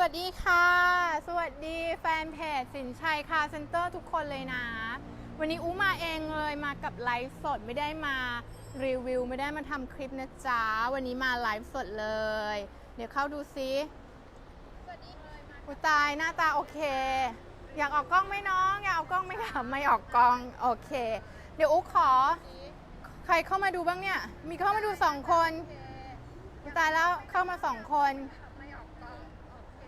สวัสดีค่ะ สวัสดีแฟนเพจสินชัยคาเซ็นเตอร์ทุกคนเลยนะ วันนี้อู้มาเองเลยมากับไลฟ์สดไม่ได้มารีวิว ไม่ได้มาทำคลิปนะจ๊ะ วันนี้มาไลฟ์สดเลย เดี๋ยวเข้าดูซิอุยตายหน้าตาโอเค อยากออกกล้องไหมน้อง อยากออกกล้องไหมคะไม่ออกกล้องโอเค เดี๋ยวอุ๊ขอ ใครเข้ามาดูบ้างเนี่ย มีเข้ามาดูสองคนอุ๊ยตายแล้วเข้ามาสองคน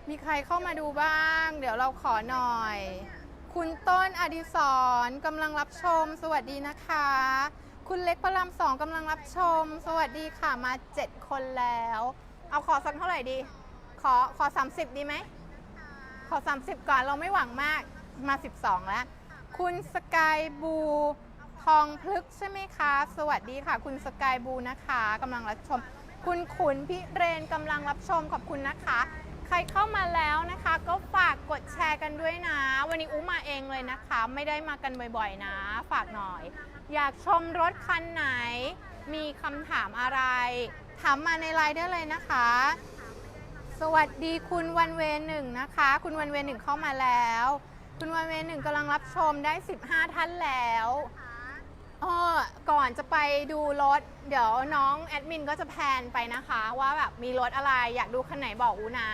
มีใครเข้ามาดูบ้าง เดี๋ยวเราขอหน่อย คุณต้นอดิศรกำลังรับชม สวัสดีนะคะ คุณเล็กพระรามสองกำลังรับชม สวัสดีค่ะมา 7 คนแล้ว เอาขอสักเท่าไหร่ดี ขอขอ 30 ดีไหม ขอ 30 ก่อนเราไม่หวังมากมา 12 แล้ว คุณสกายบูทองพลึกใช่ไหมคะ สวัสดีค่ะ คุณสกายบูนะคะกำลังรับชม คุณขุนพิเรนกำลังรับชมขอบคุณนะคะ ใครเข้ามาแล้วนะคะ ก็ฝากกดแชร์กันด้วยนะ วันนี้อู้มาเองเลยนะคะ ไม่ได้มากันบ่อยๆนะ ฝากหน่อย อยากชมรถคันไหน มีคำถามอะไร ถามมาในไลน์ได้เลยนะคะ สวัสดีคุณวันเวหนึ่งนะคะ คุณวันเวหนึ่งเข้ามาแล้ว คุณวันเวหนึ่งกำลังรับชมได้ 15 ท่านแล้วเออก่อนจะไปดูรถ เดี๋ยวน้องแอดมินก็จะแพนไปนะคะ ว่าแบบมีรถอะไรอยากดูคันไหนบอกอูนะ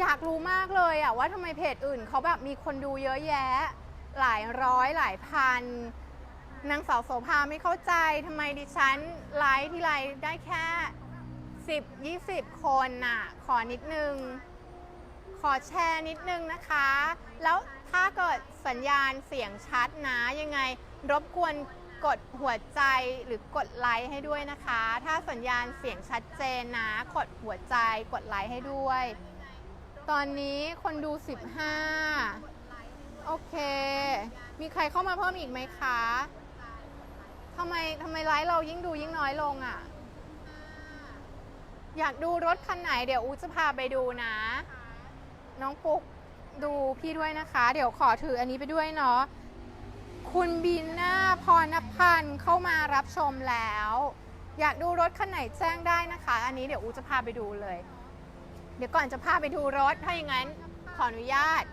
อยากรู้มากเลยอะว่าทำไมเพจอื่นเขาแบบมีคนดูเยอะแยะ หลายร้อยหลายพันนางสาวโสภาไม่เข้าใจทำไมดิฉันไลฟ์ที่ไลฟ์ได้แค่ 10 20 คนน่ะ ขอนิดนึง ขอแชร์นิดนึงนะคะ แล้วถ้าเกิดสัญญาณเสียงชัดนะยังไง รบกวนกดหัวใจหรือกดไลค์ให้ด้วยนะคะ ถ้าสัญญาณเสียงชัดเจนนะ กดหัวใจกดไลค์ให้ด้วย ตอนนี้คนดู 15 โอเค มีใครเข้ามาเพิ่มอีกไหมคะทำไมทำไมไลฟ์เรายิ่งดูยิ่งน้อยลงอะ่ะ อยากดูรถคันไหนเดี๋ยวอูจะพาไปดูนะ น้องปุ๊กดูพี่ด้วยนะคะ เดี๋ยวขอถืออันนี้ไปด้วยเนาะคุณบีน่าพรณพันธ์เข้ามารับชมแล้ว อยากดูรถคันไหนแจ้งได้นะคะ อันนี้เดี๋ยวอูจะพาไปดูเลย เดี๋ยวก่อนจะพาไปดูรถ ถ้าอย่างนั้นขออนุญาต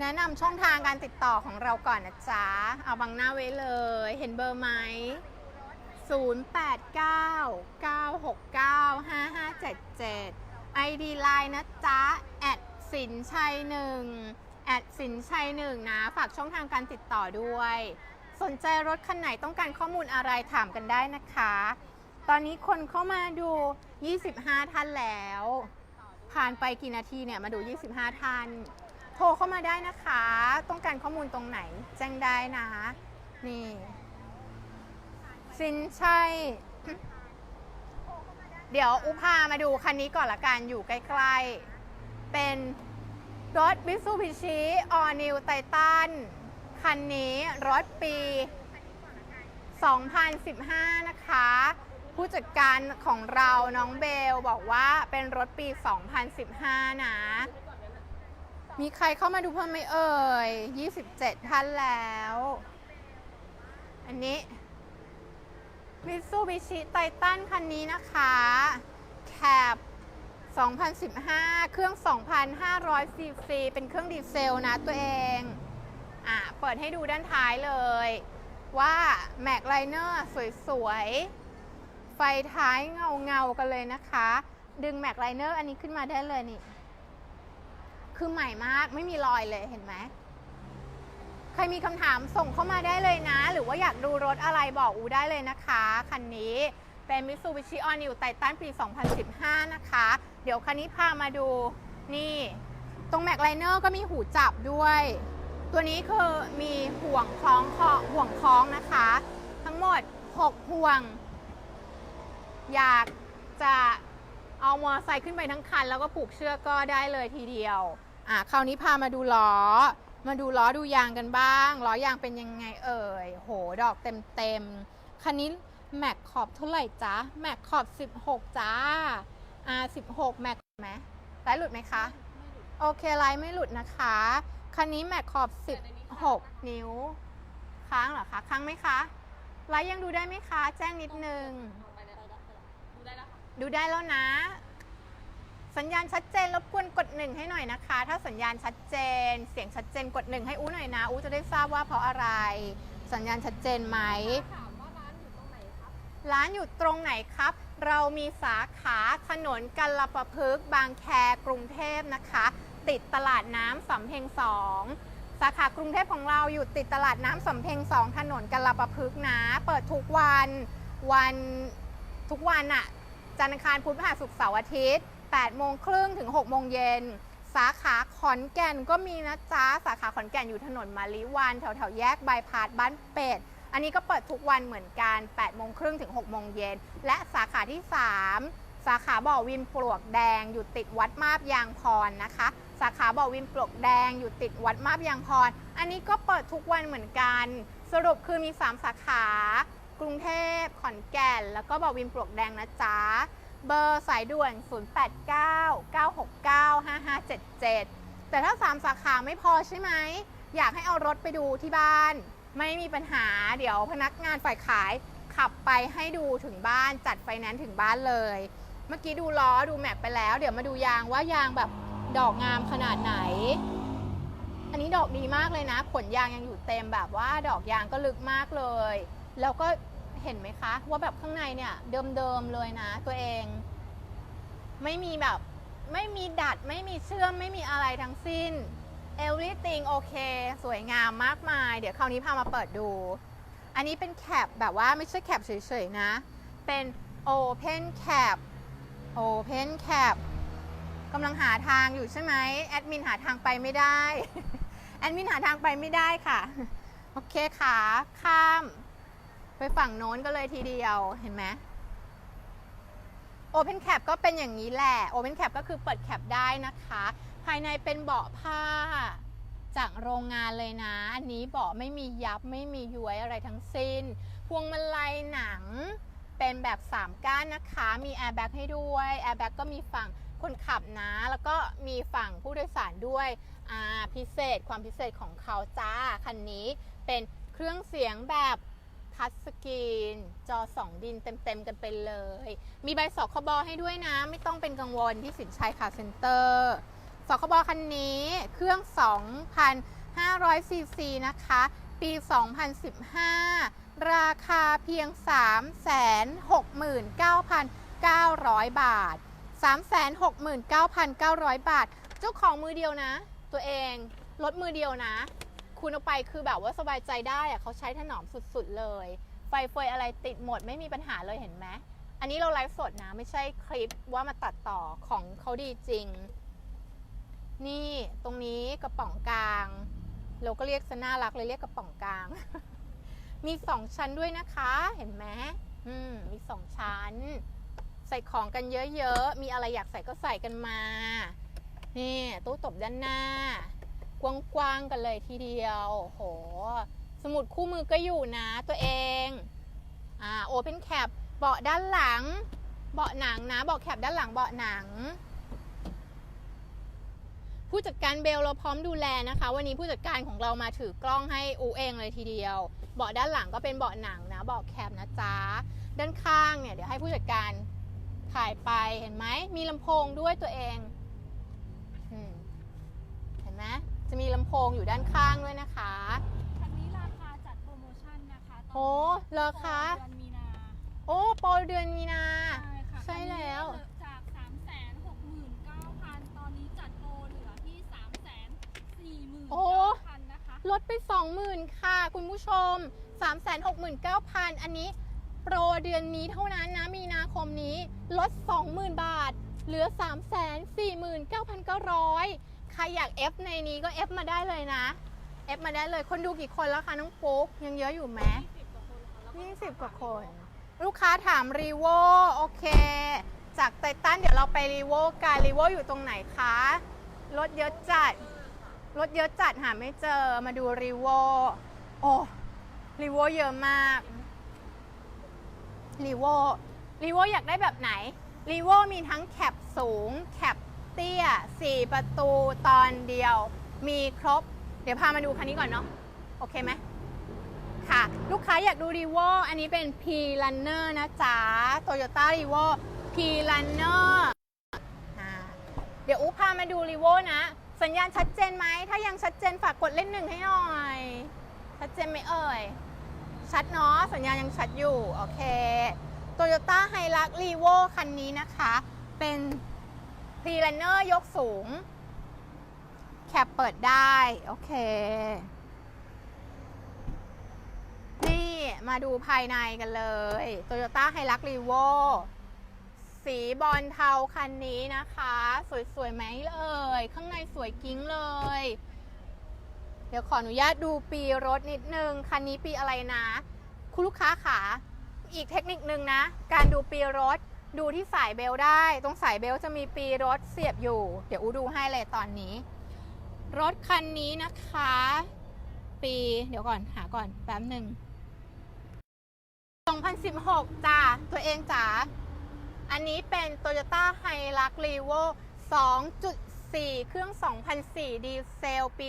แนะนำช่องทางการติดต่อของเราก่อนนะจ๊ะ เอาบังหน้าไว้เลย เห็นเบอร์ไหม 0899695577 ID Line นะจ๊ะแอดสินชัยหนึ่งแอดสินชัยหนึ่งนะ ฝากช่องทางการติดต่อด้วย สนใจรถคันไหนต้องการข้อมูลอะไรถามกันได้นะคะ ตอนนี้คนเข้ามาดู 25 ท่านแล้ว ผ่านไปกี่นาทีเนี่ยมาดู 25 ท่าน โทรเข้ามาได้นะคะ ต้องการข้อมูลตรงไหน แจ้งได้นะ นี่สินชัยเดี๋ยวอุพามาดูคันนี้ก่อนละกันอยู่ใกล้ๆ เป็นรถ Mitsubishi All New Titan คันนี้รถปี 2015 นะคะ ผู้จัดการของเราน้องเบลบอกว่าเป็นรถปี 2015 นะ มีใครเข้ามาดูเพิ่มไหมเอ่ย 27 ท่านแล้ว อันนี้มิตซูบิชิไททันคันนี้นะคะแคบ2015 เครื่อง 2,500ซีซีเป็นเครื่องดีเซลนะตัวเอง อะ เปิดให้ดูด้านท้ายเลย ว่าแม็กไลเนอร์สวยๆ ฟท้ายเงาเงากันเลยนะคะ ดึงแม็กไลเนอร์อันนี้ขึ้นมาได้เลยนี่ คือใหม่มากไม่มีรอยเลยเห็นไหมใครมีคำถามส่งเข้ามาได้เลยนะ หรือว่าอยากดูรถอะไรบอกอูได้เลยนะคะ คันนี้เป็น Mitsubishi All New Titan ปี 2015 นะคะ เดี๋ยวคันนี้พามาดูนี่ ตรงแม็กไลเนอร์ก็มีหูจับด้วย ตัวนี้คือมีห่วงคล้องคอห่วงคล้องนะคะ ทั้งหมด 6 ห่วง อยากจะเอามอเตอร์ไซค์ขึ้นไปทั้งคัน แล้วก็ผูกเชือกก็ได้เลยทีเดียว อะคราวนี้พามาดูล้อ มาดูล้อดูยางกันบ้างล้อยางเป็นยังไงเอ่ยโหดอกเต็มเต็มคันนี้แม็กขอบเท่าไหร่จ๊ะแม็กขอบ 16จ้าอ่า16แม็กไหมไลท์หลุดไหมคะ โอเคไลท์ไม่หลุดนะคะ คันนี้แม็กขอบ 16 นิ้ว ค้างเหรอคะ ค้างไหมคะไลท์ยังดูได้ไหมคะ แจ้งนิดนึง ดูได้แล้วนะ สัญญาณชัดเจนรบกวนกดหนึ่งให้หน่อยนะคะ ถ้าสัญญาณชัดเจน เสียงชัดเจนกดหนึ่งให้อู้หน่อยนะอู้จะได้ทราบว่าเพราะอะไร สัญญาณชัดเจนไหมถามว่าร้านอยู่ตรงไหนครับร้านอยู่ตรงไหนครับ เรามีสาขาถนนกัลปะพฤกษ์บางแคกรุงเทพนะคะ ติดตลาดน้ำสำเพ็งสองสาขากรุงเทพของเราอยู่ติดตลาดน้ำสำเพ็งสองถนนกัลปะพฤกษ์นะ เปิดทุกวันวันทุกวันอะ จันทร์อังคารพุธพฤหัสศุกร์เสาร์อาทิตย์8โมงครึ่งถึง6โมงเย็น สาขาขอนแก่นก็มีนะจ๊ะ สาขาขอนแก่นอยู่ถนนมาลิวันแถวแถวแยกบายพาสบ้านเป็ด อันนี้ก็เปิดทุกวันเหมือนกัน8โมงครึ่งถึง6โมงเย็น และสาขาที่ 3 สาขาบ่อวินปลวกแดงอยู่ติดวัดมาบยางพรนะคะ สาขาบ่อวินปลวกแดงอยู่ติดวัดมาบยางพร อันนี้ก็เปิดทุกวันเหมือนกัน สรุปคือมี 3 สาขา กรุงเทพ ขอนแก่น แล้วก็บ่อวินปลวกแดงนะจ๊ะ เบอร์สายด่วน 089-969-5577 แต่ถ้า 3 สาขาไม่พอใช่ไหม อยากให้เอารถไปดูที่บ้าน ไม่มีปัญหาเดี๋ยวพนักงานฝ่ายขายขับไปให้ดูถึงบ้านจัดไฟแนนซ์ถึงบ้านเลย เมื่อกี้ดูล้อดูแม็กไปแล้ว เดี๋ยวมาดูยางว่ายางแบบดอกงามขนาดไหน อันนี้ดอกดีมากเลยนะผลยางยังอยู่เต็มแบบว่าดอกยางก็ลึกมากเลย แล้วก็ เห็นไหมคะ ว่าแบบข้างในเนี่ยเดิมๆเลยนะตัวเอง ไม่มีแบบไม่มีดัดไม่มีเชื่อมไม่มีอะไรทั้งสิ้น everything โอเคสวยงามมากมาย เดี๋ยวคราวนี้พามาเปิดดู อันนี้เป็นแคปแบบว่าไม่ใช่แคปเฉยๆนะ เป็น open cap open cap กำลังหาทางอยู่ใช่ไหมแอดมินหาทางไปไม่ได้ แอดมินหาทางไปไม่ได้ค่ะ โอเคค่ะ ข้าม ไปฝั่งโน้นก็เลยทีเดียวเห็นไหม Open Cap ก็เป็นอย่างนี้แหละ Open Cap ก็คือเปิดแคปได้นะคะ ภายในเป็นเบาะผ้าจากโรงงานเลยนะ อันนี้เบาะไม่มียับไม่มีย้วยอะไรทั้งสิ้น พวงมาลัยหนังเป็นแบบ 3 ก้านนะคะ มีแอร์แบ็กให้ด้วยแอร์แบ็กก็มีฝั่งคนขับนะ แล้วก็มีฝั่งผู้โดยสารด้วยอ่าพิเศษความพิเศษของเขาจ้า คันนี้เป็นเครื่องเสียงแบบ ทัชสกรีน จอ 2 ดินเต็ม ๆ กันไปเลย มีใบสคบให้ด้วยนะ ไม่ต้องเป็นกังวลที่สินชัยคาร์เซ็นเตอร์สคบคันนี้เครื่อง 2,500 ซีซีนะคะ ปี 2015 ราคาเพียง 369,900 บาท 369,900 บาท เจ้าของมือเดียวนะ ตัวเอง รถมือเดียวนะ คุณเอาไปคือแบบว่าสบายใจได้อะเขาใช้ถนอมสุดๆเลย ไฟเฟยอะไรติดหมดไม่มีปัญหาเลยเห็นไหมอันนี้เราไลฟ์สดนะไม่ใช่คลิปว่ามาตัดต่อของเขาดีจริง นี่ตรงนี้กระป๋องกลาง เราก็เรียกซะน่ารักเลยเรียกกระป๋องกลาง มีสองชั้นด้วยนะคะ เห็นไหมอืมมีสองชั้น ใส่ของกันเยอะๆ มีอะไรอยากใส่ก็ใส่กันมา นี่ตู้ตบด้านหน้า กว้างๆกันเลยทีเดียวโห สมุดคู่มือก็อยู่นะตัวเองอ่าโอเพนแคปเบาะด้านหลัง เบาะหนังนะเบาะแคปด้านหลังเบาะหนัง ผู้จัดการเบลเราพร้อมดูแลนะคะ วันนี้ผู้จัดการของเรามาถือกล้องให้อูเองเลยทีเดียว เบาะด้านหลังก็เป็นเบาะหนังนะเบาะแคปนะจ๊ะด้านข้างเนี่ยเดี๋ยวให้ผู้จัดการถ่ายไปเห็นไหมมีลำโพงด้วยตัวเองเห็นไหม จะมีลำโพงอยู่ด้านข้างด้วยนะคะ คันนี้ราคาจัดโปรโมชั่นนะคะตนนี้โอ้เหรอคะ เดือนมีนาโอ้โปรเดือนมีนาใช่ค่ะใช่แล้ว คันนี้จาก 3 6 9 0 0 0 ตอนนี้จัดโปรเหลือที่ 3 4 9 0 0โอ้0นะคะ ลดไป 20,000 ค่ะ คุณผู้ชม 369,000 อันนี้ โปรเดือนนี้เท่านั้นนะ มีนาคมนี้ลด 20,000 บาท เหลือ 349,900 ใครอยาก F ในนี้ก็ F มาได้เลยนะ F มาได้เลย คนดูกี่คนแล้วคะน้องปุ๊กยังเยอะอยู่ไหม20กว่าคนค่ะแล้วก็20กว่าคน ลูกค้าถามรีโวโอเค จากไททันเดี๋ยวเราไปรีโวกันรีโวอยู่ตรงไหนคะรถเยอะจัดรถเยอะจัดหาไม่เจอมาดูรีโวโอ้รีโวเยอะมากรีโวรีโวอยากได้แบบไหนรีโวมีทั้งแคปสูงแคป เตี้ย 4 ประตูตอนเดียว มีครบ เดี๋ยวพามาดูคันนี้ก่อนเนาะโอเคไหมค่ะ ลูกค้าอยากดูรีโวอันนี้เป็น P Runner นะจ๊ะ Toyota r e v o P Runner อ่ามาดูรีโวนะ สัญญาณชัดเจนไหม ถ้ายังชัดเจนฝากกดเล่นหนึ่งให้หน่อย ชัดเจนไหมเอ่ย ชัดเนาะ สัญญาณยังชัดอยู่ โอเค Toyota h i l u x r e v o คันนี้นะคะ เป็น p r e r u n n e r ยกสูง แคปเปิดได้ โอเค นี่มาดูภายในกันเลย Toyota h i l u x r e v o สีบอลเทาคันนี้นะคะ สวยๆไหมเอ่ยข้างในสวยกิ้งเลย เดี๋ยวขออนุญาตดูปีรถนิดนึง คันนี้ปีอะไรนะ คุณลูกค้าขาอีกเทคนิคนึงนะ การดูปีรถ ดูที่สายเบลได้ ตรงสายเบลจะมีปีรถเสียบอยู่ เดี๋ยวอูดูให้เลยตอนนี้ รถคันนี้นะคะ ปีเดี๋ยวก่อนหาก่อนแป๊บหนึ่ง2016 จ้า ตัวเองจ๋า อันนี้เป็น Toyota Hilux Revo 2.4 เครื่อง 2004 ดีเซล ปี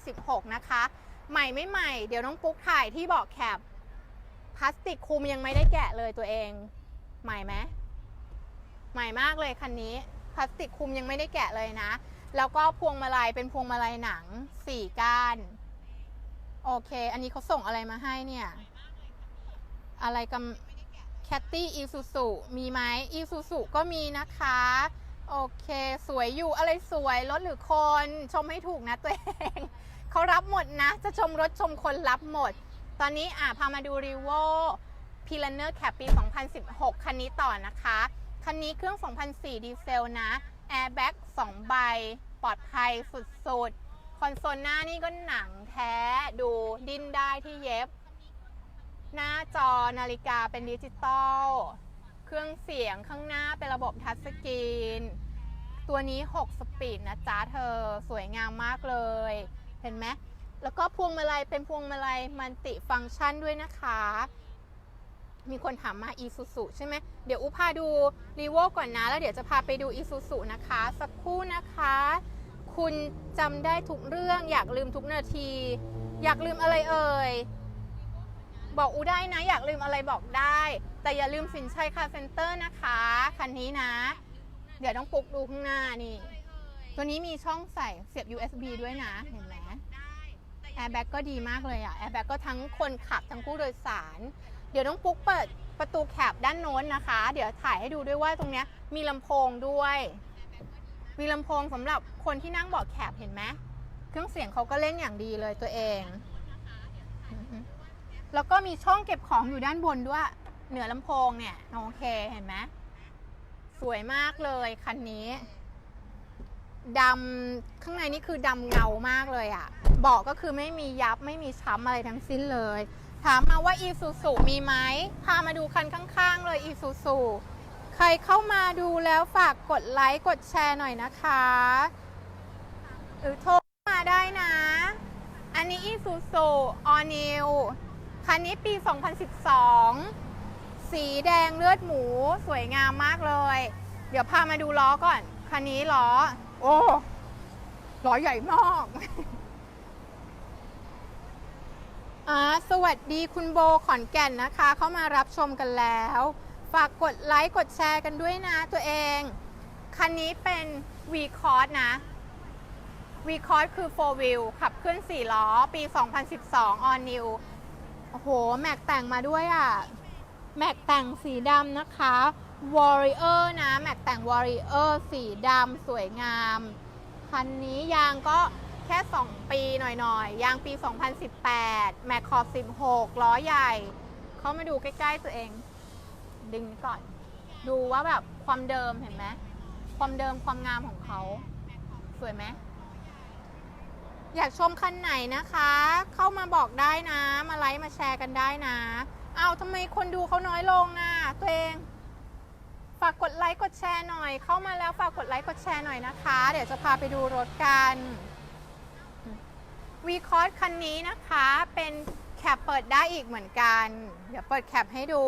2016 นะคะ ใหม่ไม่ใหม่ เดี๋ยวน้องปุ๊กถ่ายที่เบาะแคปพลาสติกคุมยังไม่ได้แกะเลยตัวเอง ใหม่ไหม ใหม่มากเลยคันนี้พลาสติกคุมยังไม่ได้แกะเลยนะ แล้วก็พวงมาลัยเป็นพวงมาลัยหนัง4ก้าน โอเค อันนี้เขาส่งอะไรมาให้เนี่ย อะไรกำแคตตี้อีซูซูมีไหมอีซูซูก็มีนะคะ โอเค สวยอยู่อะไรสวยรถหรือคน ชมให้ถูกนะตัวเองเขารับหมดนะ จะชมรถชมคนรับหมด ตอนนี้อะพามาดูรีโวพีลันเนอร์แคปปี 2016 คันนี้ต่อนะคะ คันนี้เครื่อง 2004 ดีเซลนะ แอร์แบ็ก2ใบ ปลอดภัยสุดๆ คอนโซลหน้านี่ก็หนังแท้ ดูดิ้นได้ที่เย็บ หน้าจอนาฬิกาเป็นดิจิตอล เครื่องเสียงข้างหน้าเป็นระบบทัชสกรีน ตัวนี้ 6 สปีดนะจ๊ะเธอ สวยงามมากเลย เห็นไหม แล้วก็พวงมาลัยเป็นพวงมาลัยมัลติฟังก์ชันด้วยนะคะ มีคนถามมา e s u s u ใช่ไหมเดี๋ยวอุพาดูรีโวก่อนนะ แล้วเดี๋ยวจะพาไปดู e s u s u นะคะ สักครู่นะคะ คุณจำได้ทุกเรื่อง อยากลืมทุกนาที อยากลืมอะไรเอ่ย บอกอูได้นะ อยากลืมอะไรบอกได้ แต่อย่าลืมสินชัยคาเซ็นเตอร์นะคะ คันนี้นะ เดี๋ยวต้องปลุกดูข้างหน้านี่ ตัวนี้มีช่องใส่เสียบ USB ด้วยนะ เห็นไหมแอร์แบ็กก็ดีมากเลยอะแอร์แบ็กก็ทั้งคนขับทั้งผู้โดยสาร เดี๋ยวน้องปุ๊กเปิดประตูแคบด้านโน้นนะคะ เดี๋ยวถ่ายให้ดูด้วยว่าตรงเนี้ยมีลำโพงด้วย มีลำโพงสำหรับคนที่นั่งเบาะแคบเห็นไหมเครื่องเสียงเขาก็เล่นอย่างดีเลยตัวเอง แล้วก็มีช่องเก็บของอยู่ด้านบนด้วย เหนือลำโพงเนี่ยโอเคเห็นไหมสวยมากเลยคันนี้ดำข้างในนี่คือดำเงามากเลยอะ่ะเบาะก็คือไม่มียับไม่มีช้ำอะไรทั้งสิ้นเลย ถามมาว่าอีซูซูมีไหมพามาดูคันข้างๆ เลยอีซูซูใครเข้ามาดูแล้วฝากกดไลค์กดแชร์หน่อยนะคะ หรือโทรมาได้นะ อันนี้อีซูซูออนิวคันนี้ปี 2012 สีแดงเลือดหมูสวยงามมากเลย เดี๋ยวพามาดูล้อก่อน คันนี้ล้อ โอ้ล้อใหญ่มาก อ่าสวัสดีคุณโบขอนแก่นนะคะ เข้ามารับชมกันแล้ว ฝากกดไลค์กดแชร์กันด้วยนะตัวเอง คันนี้เป็น V Cross นะ V Cross คือ 4 wheel ขับเคลื่อน4ล้อ ปี 2012 All New โอ้โห แม็กแต่งมาด้วยอะ แม็กแต่งสีดำนะคะ Warrior นะ แม็กแต่ง Warrior สีดำสวยงาม คันนี้ยางก็ แค่ 2 ปีหน่อยๆ ยางปี 2018 แม็กขอบ 16 ล้อใหญ่ เข้ามาดูใกล้ ๆ ตัวเอง ดึงก่อน ดูว่าแบบความเดิมเห็นไหม ความเดิมความงามของเขา สวยไหม อยากชมคันไหนนะคะ เข้ามาบอกได้นะ มาไลค์มาแชร์กันได้นะ เอาทำไมคนดูเขาน้อยลงอะตัวเองฝากกดไลค์กดแชร์หน่อย เข้ามาแล้วฝากกดไลค์กดแชร์หน่อยนะคะ เดี๋ยวจะพาไปดูรถกัน วีคอร์สคันนี้นะคะเป็นแคปเปิดได้อีกเหมือนกัน เดี๋ยวเปิดแคปให้ดู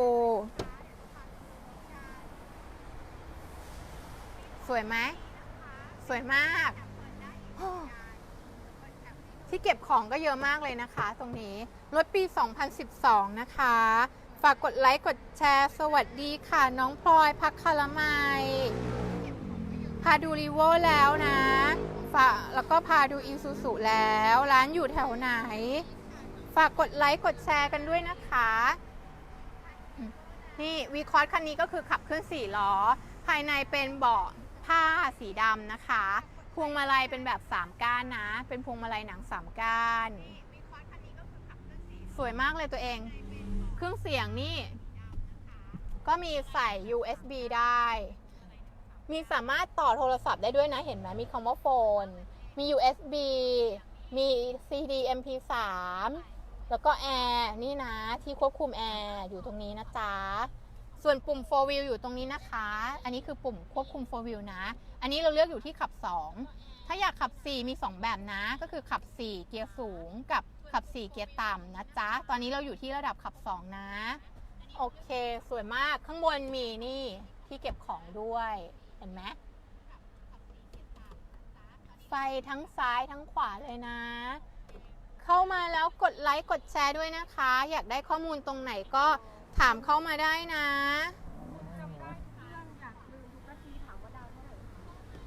สวยไหมสวยมาก ที่เก็บของก็เยอะมากเลยนะคะ ตรงนี้ รถปี 2012 นะคะ ฝากกดไลค์ กดแชร์ สวัสดีค่ะ น้องพลอยพักคารมัยพาดูรีโวแล้วนะ ฝากแล้วก็พาดูอีซูซูแล้ว ร้านอยู่แถวไหน ฝากกดไลค์กดแชร์กันด้วยนะคะ นี่วีคอร์คันนี้ก็คือขับเคลื่อนสี่ล้อ ภายในเป็นเบาะผ้าสีดำนะคะ พวงมาลัยเป็นแบบ3ก้านนะ เป็นพวงมาลัยหนัง3ก้านสวยมากเลยตัวเอง เครื่องเสียงนี่ ก็มีใส่ USB ได้ มีสามารถต่อโทรศัพท์ได้ด้วยนะ เห็นไหมมีคำว่าโฟน มี USB มี CD MP3 แล้วก็แอร์นี่นะ ที่ควบคุมแอร์อยู่ตรงนี้นะจ๊ะ ส่วนปุ่ม 4 wheel อยู่ตรงนี้นะคะ อันนี้คือปุ่มควบคุม 4 wheel นะ อันนี้เราเลือกอยู่ที่ขับ 2 ถ้าอยากขับ 4 มี 2 แบบนะ ก็คือขับ 4 เกียร์สูงกับขับ 4 เกียร์ต่ำนะจ๊ะ ตอนนี้เราอยู่ที่ระดับขับ 2 นะ โอเค สวยมากข้างบนมีนี่ที่เก็บของด้วย ห็นไหมไฟทั้งซ้ายทั้งขวาเลยนะ เข้ามาแล้วกดไลค์กดแชร์ด้วยนะคะ อยากได้ข้อมูลตรงไหนก็ถามเข้ามาได้นะ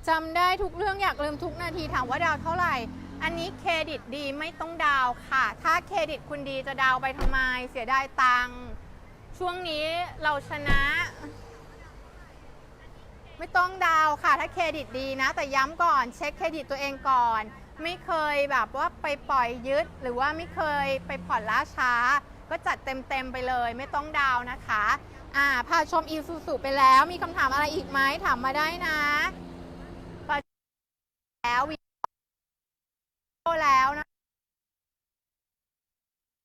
จำได้ทุกเรื่องอยากลืมทุกนาทีถามว่าดาวเท่าไหร่ อันนี้เครดิตดีไม่ต้องดาวค่ะ ถ้าเครดิตคุณดีจะดาวไปทำไม เสียดายตังค์ช่วงนี้เราชนะ ไม่ต้องดาวค่ะ ถ้าเครดิตดีนะ แต่ย้ำก่อนเช็คเครดิตตัวเองก่อน ไม่เคยแบบว่าไปปล่อยยึด หรือว่าไม่เคยไปผ่อนล่าช้า ก็จัดเต็มๆไปเลย ไม่ต้องดาวนะคะอ่าพาชมอีซูซูไปแล้วมีคำถามอะไรอีกไหมถามมาได้นะแล้ววีโอแล้วนะ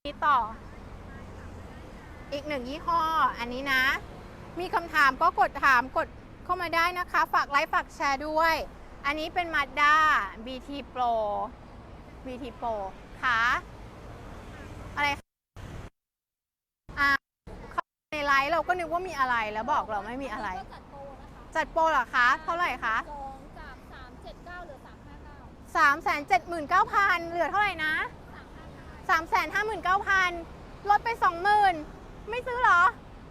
นี่ต่อ อีกหนึ่งยี่ห้ออันนี้นะ มีคำถามก็กดถามกด เข้ามาได้นะคะ ฝากไลค์ฝากแชร์ด้วย อันนี้เป็น Mazda BT Pro BT Pro ค่ะ อะไรคะอ่าเข้าในไลฟ์เราก็นึกว่ามีอะไรแล้วบอกเราไม่มีอะไรก็จัดโปรนะคะจัดโปรเหรอคะ เท่าไหร่คะจองจากสามเจ็ดเก้าเหลือสามห้าเก้า3 7 9 0 0 0เหลือเท่าไหร่นะสามห้าเก้า3 5 9 0 0 0ลดไป20,000ไม่ซื้อเหรอ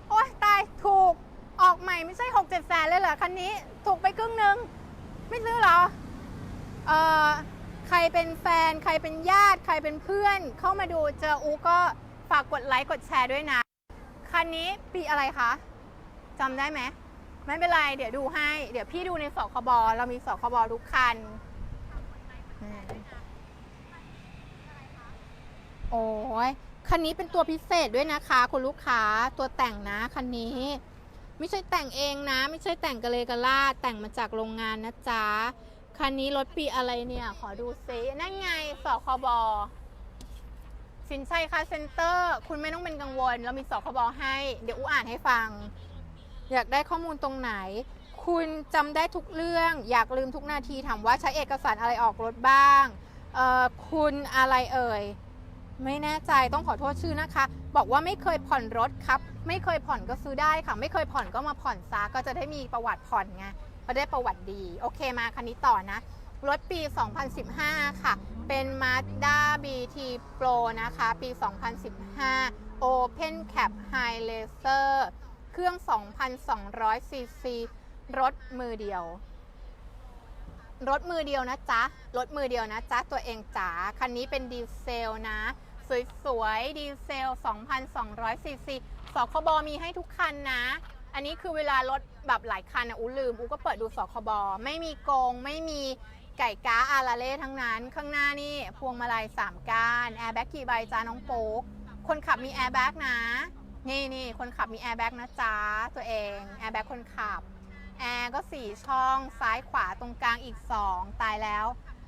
โอ๊ยตายถูก ออกใหม่ไม่ใช่6 7แสนเลยเหรอคันนี้ถูกไปครึ่งหนึ่งไม่ซื้อเหรอเอ่อใครเป็นแฟน ใครเป็นญาติ ใครเป็นเพื่อน เข้ามาดูเจออูก็ฝากกดไลค์กดแชร์ด้วยนะ คันนี้ปีอะไรคะจำได้ไหมไม่เป็นไร เดี๋ยวดูให้ เดี๋ยวพี่ดูในสคบเรามีสคบทุกคัน โอ้ยคันนี้เป็นตัวพิเศษด้วยนะคะ คุณลูกค้าตัวแต่งนะ คันนี้ ไม่ใช่แต่งเองนะ ไม่ใช่แต่งกะเลกะลาดแต่งมาจากโรงงานนะจ๊ะ คันนี้รถปีอะไรเนี่ย ขอดูซินั่นไงสคบสินชัยคาเซ็นเตอร์ คุณไม่ต้องเป็นกังวล เรามีสคบให้ เดี๋ยวอูอ่านให้ฟัง อยากได้ข้อมูลตรงไหน คุณจำได้ทุกเรื่อง อยากลืมทุกนาทีถามว่าใช้เอกสารอะไรออกรถบ้างเอ่อคุณอะไรเอ่ย ไม่แน่ใจต้องขอโทษชื่อนะคะ บอกว่าไม่เคยผ่อนรถครับ ไม่เคยผ่อนก็ซื้อได้ค่ะ ไม่เคยผ่อนก็มาผ่อนซะก็จะได้มีประวัติผ่อนไงก็ได้ประวัติดี โอเคมาคันนี้ต่อนะ รถปี 2015 ค่ะ เป็น Mazda BT Pro นะคะ ปี 2015 Open Cap High Laser เครื่อง 2,200 ซีซี รถมือเดียว รถมือเดียวนะจ๊ะ รถมือเดียวนะจ๊ะ ตัวเองจ๋า คันนี้เป็นดีเซลนะ สวยๆ ดีเซล 2,200 ซีซี สคบมีให้ทุกคันนะ อันนี้คือเวลารถแบบหลายคันอะอูลืมอูก็เปิดดูสคบไม่มีโกง ไม่มีไก่ก้าอาราเล่ทั้งนั้น ข้างหน้านี่พวงมาลัย3ก้านแอร์แบ็กกี่ใบจ้าน้องโป๊กคนขับมีแอร์แบ็กนะ นี่นี่คนขับมีแอร์แบ็กนะจ๊ะตัวเองแอร์แบ็กคนขับแอร์ก็4ช่องซ้ายขวาตรงกลางอีก2ตายแล้ว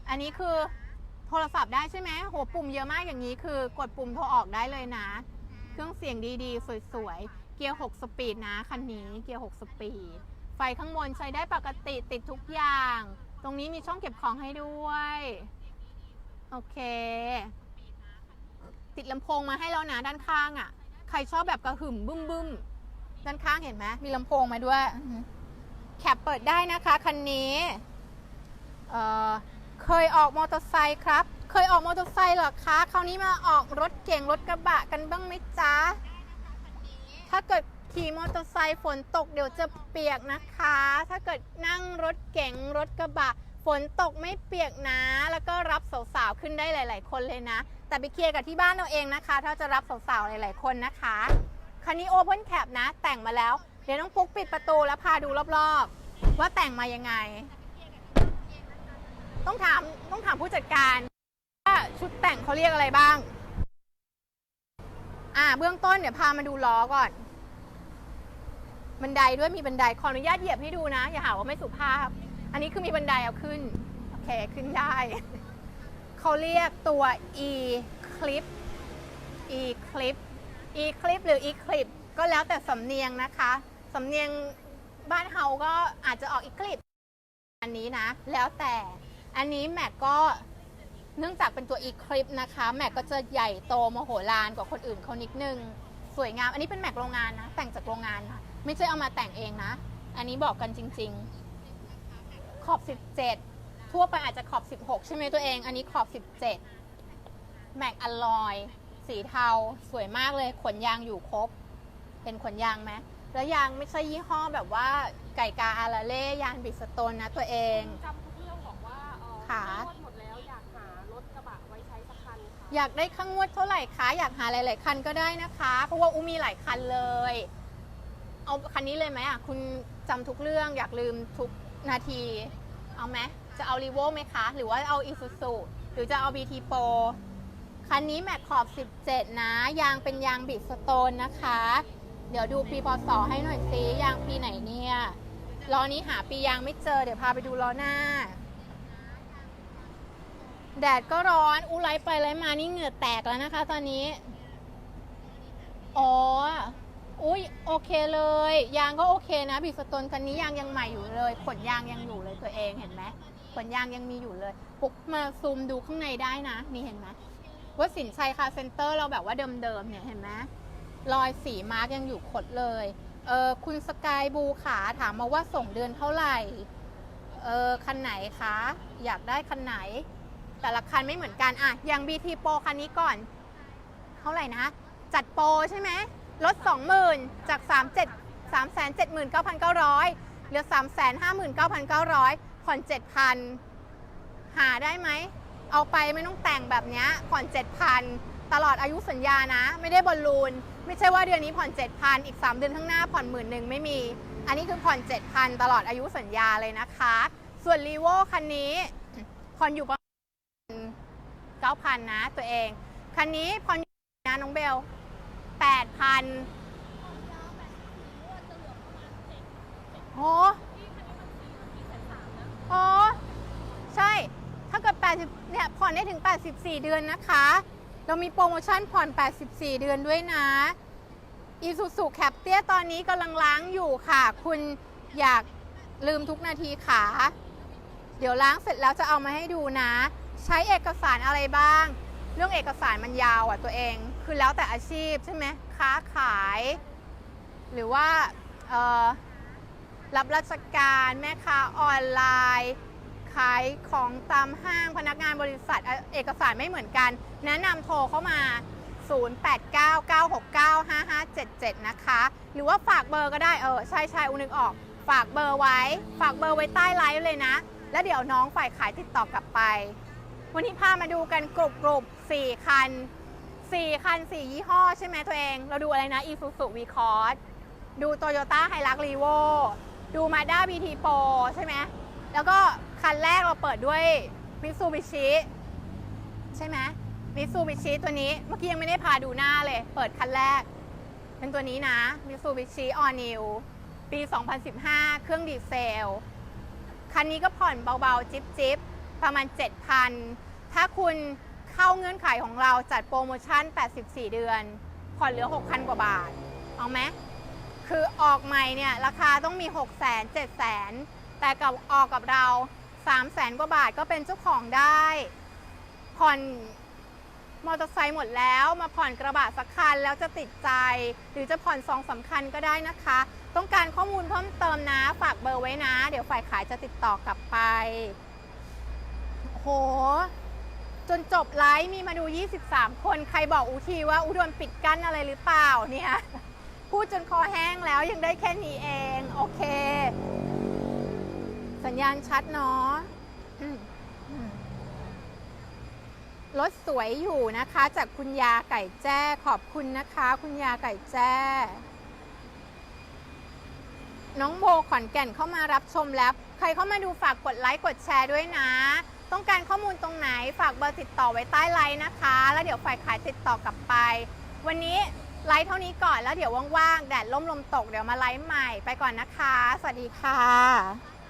อันนี้คือโทรศัพท์ได้ใช่ไหมโหปุ่มเยอะมากอย่างนี้คือกดปุ่มโทรออกได้เลยนะ เครื่องเสียงดีๆ สวยๆ เกียร์ 6 สปีดนะคันนี้เกียร์ 6 สปีด ไฟข้างบนใช้ได้ปกติติดทุกอย่าง ตรงนี้มีช่องเก็บของให้ด้วย โอเค ติดลำโพงมาให้แล้วนะด้านข้างอะ่ะ ใครชอบแบบกระหึ่มบึ้มบึ้มด้านข้างเห็นไหมมีลำโพงมาด้วยแคปเปิดได้นะคะคันนี้ เเคยออกมอเตอร์ไซค์ครับ เคยออกมอเตอร์ไซค์เหรอคะ คราวนี้มาออกรถเก่งรถกระบะกันบ้างไหมจ๊ะ ถ้าเกิดขี่มอเตอร์ไซค์ฝนตกเดี๋ยวจะเปียกนะคะ ถ้าเกิดนั่งรถเก๋งรถกระบะฝนตกไม่เปียกนะ แล้วก็รับสาวๆขึ้นได้หลาย ๆ คนเลยนะ แต่ไปเคลียร์กับที่บ้านเราเองนะคะ ถ้าจะรับสาวๆหลาย ๆ คนนะคะ คันนี้โอเ n นแคปนะ แต่งมาแล้ว เดี๋ยวน้องปุ๊กปิดประตูแล้วพาดูรอบๆ ว่าแต่งมายังไง ต้องถามต้องถามผู้จัดการ ชุดแต่งเขาเรียกอะไรบ้าง อ่า เบื้องต้นเดี๋ยวพามาดูล้อก่อน บันไดด้วยมีบันไดขออนุญาตเหยียบให้ดูนะ อย่าหาว่าไม่สุภาพ อันนี้คือมีบันไดเอาขึ้น โอเค ขึ้นได้ เขาเรียกตัว e clip e clip e clip หรือ e clip ก็แล้วแต่สำเนียงนะคะ สำเนียงบ้านเฮาก็อาจจะออก e clip อันนี้นะ แล้วแต่ อันนี้แม็กก็ เนื่องจากเป็นตัว e clip นะคะ แม็กก็จะใหญ่โตมโหฬารกว่าคนอื่นเขานิดนึง สวยงาม อันนี้เป็นแม็กโรงงานนะ แต่งจากโรงงานนะไม่ใช่เอามาแต่งเองนะ อันนี้บอกกันจริง ๆ ขอบ 17 ทั่วไปอาจจะขอบ 16 ใช่ไหมตัวเอง อันนี้ขอบ 17 แม็กอลลอย สีเทา สวยมากเลย ขนยางอยู่ครบ เป็นขนยางไหมแล้วยางไม่ใช่ยี่ห้อแบบว่าไก่กาอาราเล่ยางบิสโตนนะตัวเองจำทุกเรื่องบอกว่าเออค่ะรถหมดแล้วอยากหารถกระบะไว้ใช้สักคันค่ะ อยากได้ข้างงวดเท่าไหร่คะอยากหาหลาย ๆ คันก็ได้นะคะ เพราะว่าอูมีหลายคันเลย เอาคันนี้เลยไหมอะคุณจำทุกเรื่องอยากลืมทุกนาที เอาไหมจะเอารีโวไหมคะ หรือว่าเอาอีซูซูหรือจะเอา BT Pro คันนี้แม็กขอบ 17 นะ ยางเป็นยางบิดสโตนนะคะ เดี๋ยวดูปีพศให้หน่อยสิยางปีไหนเนี่ยล้อนี้หาปียางไม่เจอ เดี๋ยวพาไปดูล้อหน้า แดดก็ร้อนอุไลไปไลมานี่เหงื่อแตกแล้วนะคะ ตอนนี้ อ๋อ อุ้ยโอเคเลย ยางก็โอเคนะบิสโตนคันนี้ยางยังใหม่อยู่เลยขนยางยังอยู่เลยตัวเองเห็นไหมขนยางยังมีอยู่เลยปุ๊กมาซูมดูข้างในได้นะนี่เห็นไหมว่าสินชัยคาร์เซ็นเตอร์เราแบบว่าเดิมๆเนี่ยเห็นไหมรอยสีมาร์กยังอยู่คดเลยเออคุณสกายบูขาถามมาว่าส่งเดือนเท่าไหร่เออคันไหนคะ อยากได้คันไหน แต่ละคันไม่เหมือนกันอะอย่าง BT Pro คันนี้ก่อน เท่าไหร่นะ จัดโปรใช่ไหมลด 20,000 จาก 37 379,900 เหลือ 359,900ผ่อน7,000 หาได้ไหม เอาไปไม่ต้องแต่งแบบเนี้ยผ่อน 7,000 ตลอดอายุสัญญานะ ไม่ได้บอลลูน ไม่ใช่ว่าเดือนนี้ผ่อน 7,000 อีก 3 เดือนข้างหน้าผ่อนหมื่นหนึ่งไม่มี อันนี้คือผ่อน 7,000 ตลอดอายุสัญญาเลยนะคะ ส่วนรีโวคันนี้ผ่อนอยู่ประมาณ 9,000 นะตัวเอง คันนี้ผ่อนอยู่นะน้องเบล 8,000โอ้โอ้ใช่ ถ้าเกิด80เนี่ยผ่อนได้ถึง 84 เดือนนะคะ เรามีโปรโมชั่นผ่อน 84 เดือนด้วยนะอีซูซูแคปเตียตอนนี้กำลังล้างอยู่ค่ะ คุณอยากลืมทุกนาทีขา เดี๋ยวล้างเสร็จแล้วจะเอามาให้ดูนะ ใช้เอกสารอะไรบ้าง เรื่องเอกสารมันยาวอะตัวเอง คือแล้วแต่อาชีพใช่ไหมค้าขาย หรือว่ารับราชการแม่ค้าออนไลน์ ขายของตามห้างพนักงานบริษัทเอ่อเอกสารไม่เหมือนกัน แนะนำโทรเข้ามา 0899695577 นะคะ หรือว่าฝากเบอร์ก็ได้เออใช่ใช่อุนึกออก ฝากเบอร์ไว้ ฝากเบอร์ไว้ใต้ไลฟ์เลยนะ แล้วเดี๋ยวน้องฝ่ายขายติดต่อกลับไป วันนี้พามาดูกันกรุบกรุบสี่คันสี่คันสี่ยี่ห้อใช่ไหมตัวเอง เราดูอะไรนะ Isuzu v c o s ดู Toyota Hilux Revo ดู Mazda BT Pro ใช่ไหมแล้วก็คันแรกเราเปิดด้วย Mitsubishi ใช่ไหม Mitsubishi ตัวนี้เมื่อกี้ยังไม่ได้พาดูหน้าเลย เปิดคันแรก เป็นตัวนี้นะ Mitsubishi All New ปี 2015 เครื่องดีเซล คันนี้ก็ผ่อนเบาๆ จิบจิบๆ ประมาณ 7,000 ถ้าคุณเข้าเงื่อนไขของเราจัดโปรโมชั่น 84 เดือน ผ่อนเหลือ 6,000 กว่าบาท เอาไหมคือออกใหม่เนี่ยราคาต้องมี 6 0 0 0 0 7 0 0 0 แต่กับออกกับเรา 3 0 0 0 0 0กว่าบาทก็เป็นเจ้าของได้ ผ่อนมอเตอร์ไซค์หมดแล้วมาผ่อนกระบะสักคันแล้วจะติดใจ หรือจะผ่อนสองสำคัญก็ได้นะคะ ต้องการข้อมูลเพิ่มเติมนะ ฝากเบอร์ไว้นะ เดี๋ยวฝ่ายขายจะติดต่อกลับไป โห จนจบไลฟ์มีมาดู 23 คนใครบอกอูทีว่าอูโดนปิดกั้นอะไรหรือเปล่าเนี่ยพูดจนคอแห้งแล้วยังได้แค่นี้เอง โอเค สัญญาณชัดเนาะรถสวยอยู่นะคะ จากคุณยาไก่แจ้ขอบคุณนะคะ คุณยาไก่แจ้น้องโบขอนแก่นเข้ามารับชมแล้ว ใครเข้ามาดูฝากกดไลค์กดแชร์ด้วยนะ ต้องการข้อมูลตรงไหนฝากเบอร์ติดต่อไว้ใต้ไลน์นะคะ แล้วเดี๋ยวฝ่ายขายติดต่อกลับไป วันนี้ไลฟ์เท่านี้ก่อนแล้วเดี๋ยวว่างๆแดดล่มลมตกเดี๋ยวมาไลฟ์ใหม่ไปก่อนนะคะ สวัสดีค่ะ